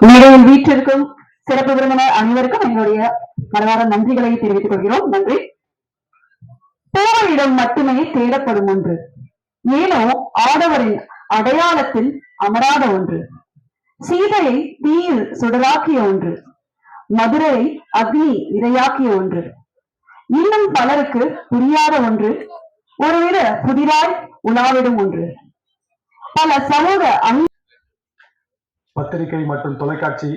மேடையில் வீற்றிருக்கும் சிறப்பு விருந்தினர் அனைவருக்கும் எங்களுடைய மனதார நன்றிகளை தெரிவித்துக் கொள்கிறோம். நன்றி. பூவனிடம் மட்டுமே தேடப்படும் ஒன்று. ஏனோ ஆடவரின் அடையாளத்தில் அமராத ஒன்று. சீதையை தீயில் சுடராக்கிய ஒன்று. மதுரையை அக்னி இரையாக்கிய ஒன்று. இன்னும் பலருக்கு புரியாத ஒன்று. ஒருவித புதிராய் உலாவிடும் ஒன்று. பல சமூக அங்க பத்திரிகை மற்றும் தொலைக்காட்சி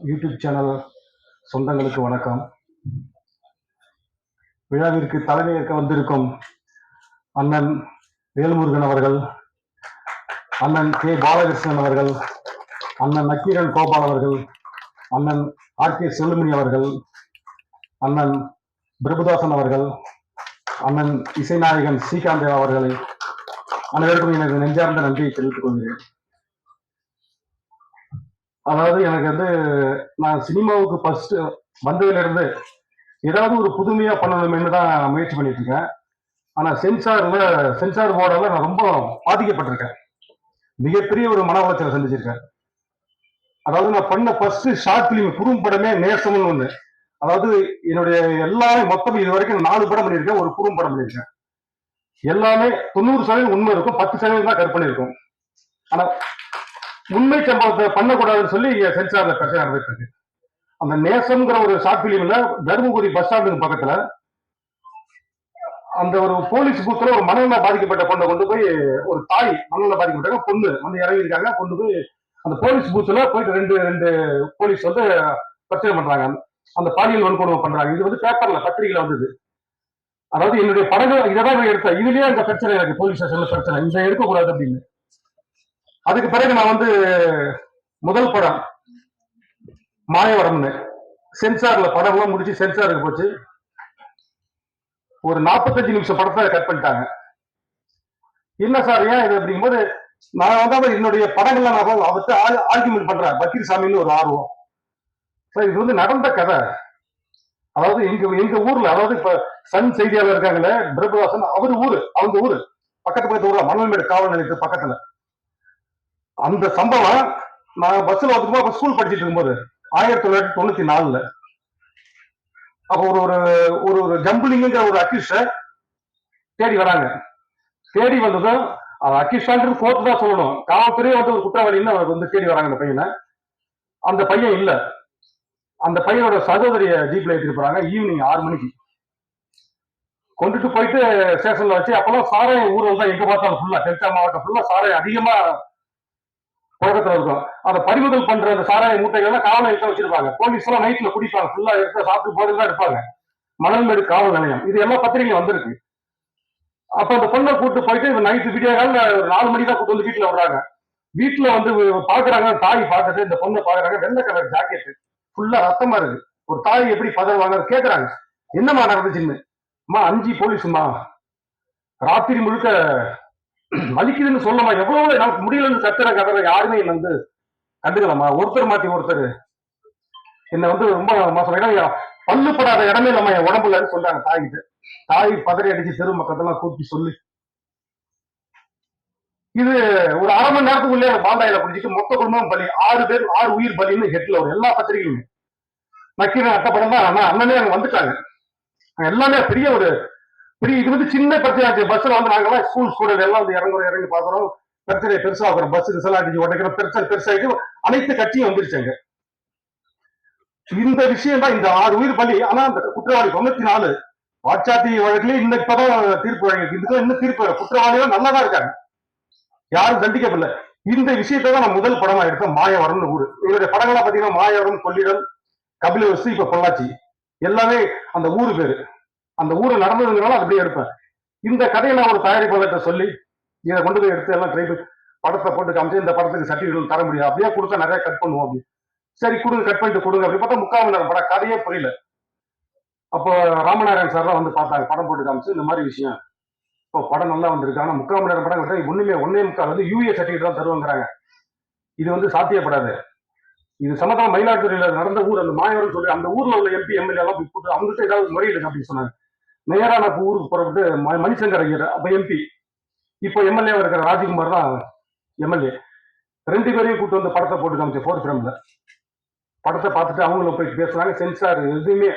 யூடியூப் சேனல் சொந்தங்களுக்கு வணக்கம். விழாவிற்கு தலைமையேற்க வந்திருக்கும் அண்ணன் வேல்முருகன் அவர்கள் அண்ணன் கே. பாலகிருஷ்ணன் அவர்கள் அண்ணன் நக்கீரன் கோபால் அவர்கள் அண்ணன் ஆர். கே. செல்லுமணி அவர்கள் அண்ணன் பிரபுதாசன் அவர்கள் அண்ணன் இசைநாயகன் ஸ்ரீகாந்தேவ் அவர்களை அனைவருக்கும் எனக்கு நெஞ்சார்ந்த நன்றியை தெரிவித்துக் கொள்கிறேன். அதாவது எனக்கு வந்து நான் சினிமாவுக்கு ஃபர்ஸ்ட் வந்ததுல இருந்து ஏதாவது ஒரு புதுமையா பண்ணணும்னு தான் முயற்சி பண்ணிட்டு இருக்கேன் ஆனா சென்சார்ல சென்சார் போர்டால நான் ரொம்ப பாதிக்கப்பட்டிருக்கேன். மிகப்பெரிய ஒரு மன உளைச்சலை சந்திச்சிருக்கேன். அதாவது நான் பண்ண ஃபர்ஸ்ட் ஷார்ட் பிலிம் குறும்படமே நேசம்னு ஒண்ணு. அதாவது என்னுடைய எல்லாமே மொத்தம் இது வரைக்கும் நாலு படம் பண்ணியிருக்கேன் ஒரு குறும்படம் பண்ணியிருக்கேன். எல்லாமே தொண்ணூறு சதவீதம் உண்மை இருக்கும் பத்து சதவீதம் தான் கற்பனை இருக்கும். ஆனா உண்மை சம்பவத்தை பண்ணக்கூடாதுன்னு சொல்லி சென்சார்ல பிரச்சனை நடந்துட்டு இருக்கு. அந்த நேசம்ங்கிற ஒரு ஷார்ட் பிலிம்ல தருமபுரி பஸ் ஸ்டாண்டுக்கு பக்கத்துல அந்த ஒரு போலீஸ் பூத்துல ஒரு மனநல பாதிக்கப்பட்ட பொண்ணை கொண்டு போய் ஒரு தாய் மனநல பாதிக்கப்பட்ட பொண்ணு வந்து இறங்கியிருக்காங்க. கொண்டு போய் அந்த போலீஸ் பூத்துல போயிட்டு ரெண்டு ரெண்டு போலீஸ் வந்து பிரச்சனை பண்றாங்க. அந்த பாலியல் வன்கொடுமை பண்றாங்க. இது வந்து பேப்பர்ல பத்திரிகையில வந்தது. அதாவது என்னுடைய படங்கள் இதை தான் எடுத்தேன். இதுலயே அந்த பிரச்சனை எனக்கு போலீஸ் ஸ்டேஷன்ல பிரச்சனை. இதை எடுக்கக்கூடாது அப்படின்னு. அதுக்கு பிறகு நான் வந்து முதல் படம் மாயவரம்னு. சென்சார்ல படம்லாம் முடிச்சு சென்சாருக்கு போச்சு. ஒரு நாற்பத்தஞ்சு நிமிஷம் படத்தை கட் பண்ணிட்டாங்க. என்ன சார் ஏன் இது அப்படிங்கும்போது நான் வந்து அவர் என்னுடைய படங்கள்ல நான் அவர்கிட்ட ஆர்குமெண்ட் பண்றேன். பக்கீர் சாமின்னு ஒரு ஆர்வம். சார் இது வந்து நடந்த கதை. அதாவது எங்க எங்க ஊர்ல அதாவது இப்ப சன் செய்தியாளர் இருக்காங்களே பிரபுதாசன் அவர் ஊரு அவங்க ஊரு. பக்கத்து பக்கத்து ஊர்ல மணல்மேடு காவல் நிலையத்து பக்கத்துல. அந்த சம்பவம் நான் பஸ்ல வந்து ஸ்கூல் படிச்சிட்டு இருக்கும்போது ஆயிரத்தி தொள்ளாயிரத்தி தொண்ணூத்தி நாலுல. அப்போ ஒரு ஒரு ஒரு ஒரு ஜம்பிளிங்கிற ஒரு அக்யூஸ்ட தேடி வராங்க. தேடி வந்ததும் அக்யூஸ்டான்றது கோர்ட் தான் சொல்லணும். காவல்துறையே வந்து ஒரு குற்றவாளின்னு அவர் வந்து தேடி வராங்க அந்த பையனை. அந்த பையன் இல்ல. அந்த பையனோட சகோதரிய ஜீப்ல ஏற்றிட்டு போறாங்க ஈவினிங் ஆறு மணிக்கு. கொண்டுட்டு போயிட்டு ஸ்டேஷன்ல வச்சு அப்பெல்லாம் சாராய ஊரில் தான் எங்க பார்த்தாலும் ஃபுல்லா டெல்டா மாவட்டம் ஃபுல்லா சாராயம் அதிகமா புழக்கத்துல இருக்கும் அதை பறிமுதல் பண்ற அந்த சாராய மூட்டைகள் எல்லாம் காவல் நிலையத்தை வச்சிருப்பாங்க. போலீஸ் எல்லாம் நைட்ல குடிப்பாங்க. ஃபுல்லா எடுத்து சாப்பிட்டு போட்டு தான் எடுப்பாங்க மணல்மேடு காவல் நிலையம். இது எல்லா பத்திரிகையும் வந்திருக்கு. அப்ப அந்த பொண்ணை கூட்டு போயிட்டு நைட்டு விடிய கால ஒரு நாலு மணி தான் கூட்டு வந்து வீட்டுல விடுறாங்க வீட்டுல வந்து பாக்குறாங்க. தாய் பாக்குறது இந்த பொண்ணை பாக்குறாங்க. வெள்ளை கலர் ஜாக்கெட் ஃபுல்லா ரத்தமா இருக்கு. ஒரு தாய் எப்படி பதறுவாங்க கேக்குறாங்க. என்னம்மா நடந்துச்சுன்னு? அம்மா அஞ்சு போலீஸுமா ராத்திரி முழுக்க வலிக்குதுன்னு சொல்லமா எவ்வளவு நமக்கு முடியலன்னு கத்துற கதற யாருமே இல்லை வந்து கண்டுக்கலாமா ஒருத்தர் மாத்தி ஒருத்தர். என்ன வந்து ரொம்ப மோசம் ஏன்னா பல்லு படாத இடமே நம்ம என் உடம்புலன்னு சொல்றாங்க தாய்கிட்ட. தாய் பதறி அடிச்சு தெரு மக்கத்தெல்லாம் கூப்பி சொல்லி. இது ஒரு அரை மணி நேரத்துக்குள்ளே பாண்டாயில பிடிச்சிட்டு மொத்த குடும்பம் பலி. ஆறு பேர் ஆறு உயிர் பலின்னு ஹெட்ல ஒரு எல்லா பத்திரிகையுமே. நக்கீரன் அட்டப்படம் தான். ஆனா அண்ணனே அங்க வந்துட்டாங்க. எல்லாமே பெரிய ஒரு இப்படி இது வந்து சின்ன பிரச்சனை பஸ்ல வந்து நாங்கெல்லாம் ஸ்கூல் ஸ்டூடெண்ட் எல்லாம் வந்து இறங்குறோம் இறங்கி பாக்குறோம் பிரச்சனை பெருசாகிறோம் பஸ் ரிசல் அடிச்சு உடைக்கிற பிரச்சனை பெருசாயிட்டு அனைத்து கட்சியும் வந்துருச்சாங்க இந்த விஷயம் தான் இந்த ஆறு உயிர் பலி. ஆனா அந்த குற்றவாளி தொண்ணூத்தி நாலு வாட்சாத்தி வழக்குல இந்த இப்பதான் தீர்ப்பு வழங்கி இதுக்கு இன்னும் தீர்ப்பு. குற்றவாளிகள் நல்லா தான் இருக்காங்க. யாரும் தண்டிக்கப்படல. இந்த விஷயத்தை தான் நான் முதல் படமா எடுத்தேன். மாயவரம்னு ஊரு. இவருடைய படங்களா பாத்தீங்கன்னா மாயவரம் கொள்ளிடம் கபிலவஸ்து இப்ப பொள்ளாச்சி. எல்லாமே அந்த ஊரு பேரு. அந்த ஊரை நடந்ததுனால அப்படியே எடுப்பேன். இந்த கதையை நான் ஒரு தயாரிப்பாளர்கிட்ட சொல்லி இதை கொண்டு போய் எடுத்து எல்லாம் ட்ரை படத்தை போட்டு காமிச்சு இந்த படத்துக்கு சர்டிஃபிகேட் தர முடியும். அப்படியே கொடுத்தா நிறைய கட் பண்ணுவோம் அப்படி சரி கொடுங்க கட் பண்ணிட்டு கொடுங்க அப்படி பார்த்தா முக்கால் மணி நேரம் படம். கதையே புரியல. அப்போ ராமநாராயண் சார் தான் வந்து பார்த்தாங்க. படம் போட்டு காமிச்சு இந்த மாதிரி விஷயம். இப்போ படம் நல்லா வந்திருக்கு. ஆனால் முக்கால் மணி நேரம் படம் விட்டா ஒண்ணுமே ஒன்னே முக்கால் வந்து யூஏ சர்டிஃபிகேட் தான் தருவாங்கிறாங்க. இது வந்து சாத்தியப்படாது. இது சமதா மயிலாடுதுறையில நடந்த ஊர் அந்த மாயவரம் சொல்லி அந்த ஊர்ல உள்ள எம்பி எம்எல்ஏ எல்லாம் போய் போட்டு அவங்ககிட்ட ஏதாவது முறையிடுங்க அப்படின்னு சொன்னாங்க. நேரா நான் ஊருக்கு புறப்பட்டு ம- மணிசங்கர் ஐயர் அப்போ எம்பி இப்போ எம்எல்ஏ இருக்கிற ராஜ்குமார் தான் எம்எல்ஏ ரெண்டு பேரையும் கூப்பிட்டு வந்து படத்தை போட்டு காமிச்சு ஃபோர்த் ஃபிலிம்ல படத்தை பார்த்துட்டு அவங்களும் போய் பேசுனாங்க சென்சார் எதுவுமே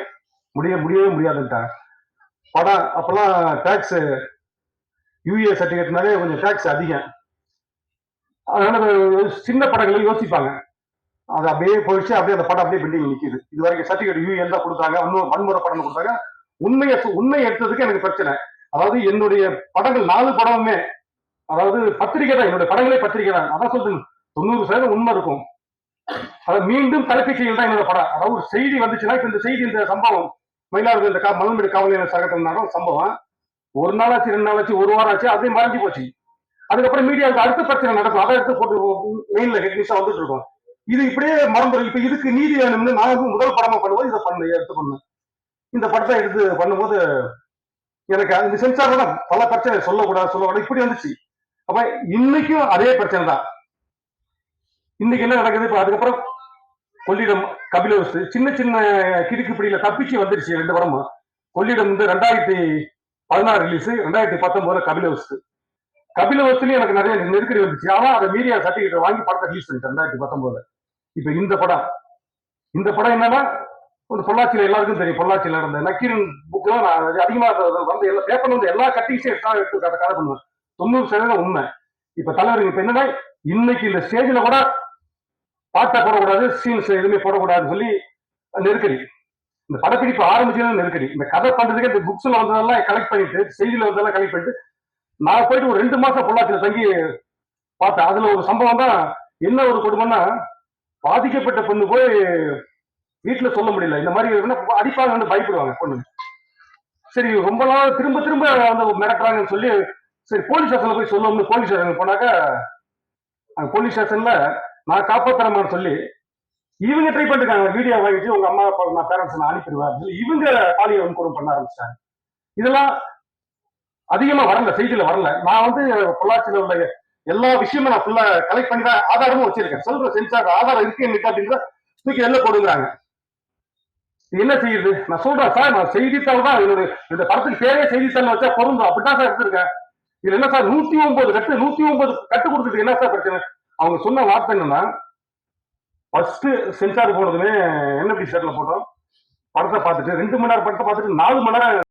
முடிய முடியவே முடியாதுன்ட்டாங்க. படம் அப்பெல்லாம் டேக்ஸ் யூஏ சர்டிஃபிகேட்னாலே கொஞ்சம் டேக்ஸ் அதிகம். அதனால சின்ன படங்களை யோசிப்பாங்க. அது அப்படியே போயிடுச்சு அப்படியே அந்த படம் அப்படியே பில்டிங் நிற்கிது இது வரைக்கும் சர்டிஃபிகேட் யூஎன் தான் கொடுத்தாங்க இன்னும் வன்முறை படம் கொடுத்தாங்க. உண்மையை உண்மை எடுத்ததுக்கு எனக்கு பிரச்சனை. அதாவது என்னுடைய படங்கள் நாலு படமுமே அதாவது பத்திரிகை தான் என்னுடைய படங்களே பத்திரிகை தான். அதான் சொல்றேன் தொண்ணூறு சதவீதம் உண்மை இருக்கும். அதை மீண்டும் தலைப்பு செய்தி தான் என்னோட படம். அதாவது ஒரு செய்தி வந்துச்சுன்னா இப்ப இந்த செய்தி இந்த சம்பவம் மயிலாடுதுறை இந்த கா மலம்படி காவல் சகத்தில் நடந்த சம்பவம் ஒரு நாளாச்சு ரெண்டு நாளாச்சு ஒரு வாரம் ஆச்சு அப்படியே மறைஞ்சு போச்சு. அதுக்கப்புறம் மீடியாவுக்கு அடுத்த பிரச்சனை நடக்கும். அதை எடுத்து போட்டு மெயின்ல ஹெட்னிஸா வந்துட்டு இருக்கோம். இது இப்படியே மறந்துடும் இப்ப இதுக்கு நீதி வேணும்னு நான் முதல் படமா பண்ணுவோம் இதை பண்ண எடுத்து பண்ணேன். இந்த படத்தை எடுத்து பண்ணும்போது எனக்கு அந்த சென்சார் தான் பல பிரச்சனை சொல்லக்கூடாது சொல்லக்கூடாது. இப்படி வந்துச்சு. அப்ப இன்னைக்கும் அதே பிரச்சனை தான். இன்னைக்கு என்ன நடக்குது? இப்ப அதுக்கப்புறம் கொள்ளிடம் கபிலோஸ் சின்ன சின்ன கிடுக்கு பிடியில தப்பிச்சு வந்துருச்சு ரெண்டு படமும். கொள்ளிடம் வந்து ரெண்டாயிரத்தி பதினாறு ரிலீஸ் ரெண்டாயிரத்தி பத்தொன்பதுல கபிலோஸ் கபிலவஸ்துலயும் எனக்கு நிறைய நெருக்கடி வந்துச்சு. ஆனா அதை மீடியா சர்டிபிகேட் வாங்கி படத்தை ரிலீஸ் பண்ணிட்டேன் ரெண்டாயிரத்தி பத்தொன்பதுல. இப்ப இந்த படம். இந்த படம் என்னன்னா பொள்ளாச்சியில எல்லாருக்கும் தெரியும் பொள்ளாச்சியில நடந்த நக்கீரன் புக்லாம் நான் அதிகமாக அதிகமா வந்து எல்லா பேப்பர்ல வந்து எல்லா கட்டிங்ஸையும் எடுத்தா எடுத்து கதை கதை பண்ணுவேன். தொண்ணூறு சதவீதம் உண்மை. இப்ப தலைவர் இப்போ என்னன்னா இன்னைக்கு இந்த ஸ்டேஜில் கூட பாட்டை போடக்கூடாது சீன்ஸ் எதுவுமே போடக்கூடாதுன்னு சொல்லி நெருக்கடி. இந்த படப்பிடிப்பு ஆரம்பிச்சது நெருக்கடி. இந்த கதை பண்றதுக்கு இந்த புக்ஸ்ல வந்ததெல்லாம் கலெக்ட் பண்ணிட்டு செய்தியில வந்ததெல்லாம் கலெக்ட் பண்ணிட்டு நான் போயிட்டு ஒரு ரெண்டு மாசம் பொள்ளாச்சியில் தங்கி பார்த்தேன். அதுல ஒரு சம்பவம் தான் என்ன ஒரு குடும்பம்னா பாதிக்கப்பட்ட பொண்ணு போய் வீட்டுல சொல்ல முடியல. இந்த மாதிரி இருக்குன்னா வந்து பயப்படுவாங்க பொண்ணு சரி ரொம்ப நாள் திரும்ப திரும்ப வந்து மிரட்டுறாங்கன்னு சொல்லி சரி போலீஸ் ஸ்டேஷன்ல போய் சொல்லணும்னு போலீஸ் ஸ்டேஷன் போனாக்க அங்க போலீஸ் ஸ்டேஷன்ல நான் காப்பாத்துறேன் சொல்லி இவங்க ட்ரை பண்ணிருக்காங்க. வீடியோ வாங்கிட்டு உங்க அம்மா அப்பா நான் பேரண்ட்ஸ் நான் அனுப்பிடுவேன் அப்படின்னு சொல்லி இவங்க பாலியல் வன்கொடுமை பண்ண ஆரம்பிச்சாங்க இதெல்லாம் அதிகமா வரல செய்தியில வரல. நான் வந்து பொள்ளாச்சியில உள்ள எல்லா விஷயமும் நான் ஃபுல்லா கலெக்ட் பண்ணி தான் ஆதாரமும் வச்சிருக்கேன். சொல்ற சென்சார் ஆதாரம் இருக்கு எனக்கு அப்படின்றத தூக்கி எல்லாம் போடுங்கிறாங்க. என்ன செய்யுது? நான் சொல்றேன் சார் நான் செய்தித்தாள் தான். என்னுடைய இந்த படத்துக்கு பேரே செய்தித்தாள் வச்சா பொருந்தும். அப்படிதான் சார் எடுத்திருக்கேன். இதுல என்ன சார் நூத்தி ஒன்பது கட்டு நூத்தி ஒன்பது கட்டு கொடுத்துட்டு என்ன சார் பிரச்சனை? அவங்க சொன்ன வார்த்தை என்னன்னா ஃபர்ஸ்ட் சென்சார் போனதுமே என்ன ஷர்ட்ல போட்டோம். படத்தை பார்த்துட்டு ரெண்டு மணி நேரம் படத்தை பார்த்துட்டு நாலு மணி நேரம்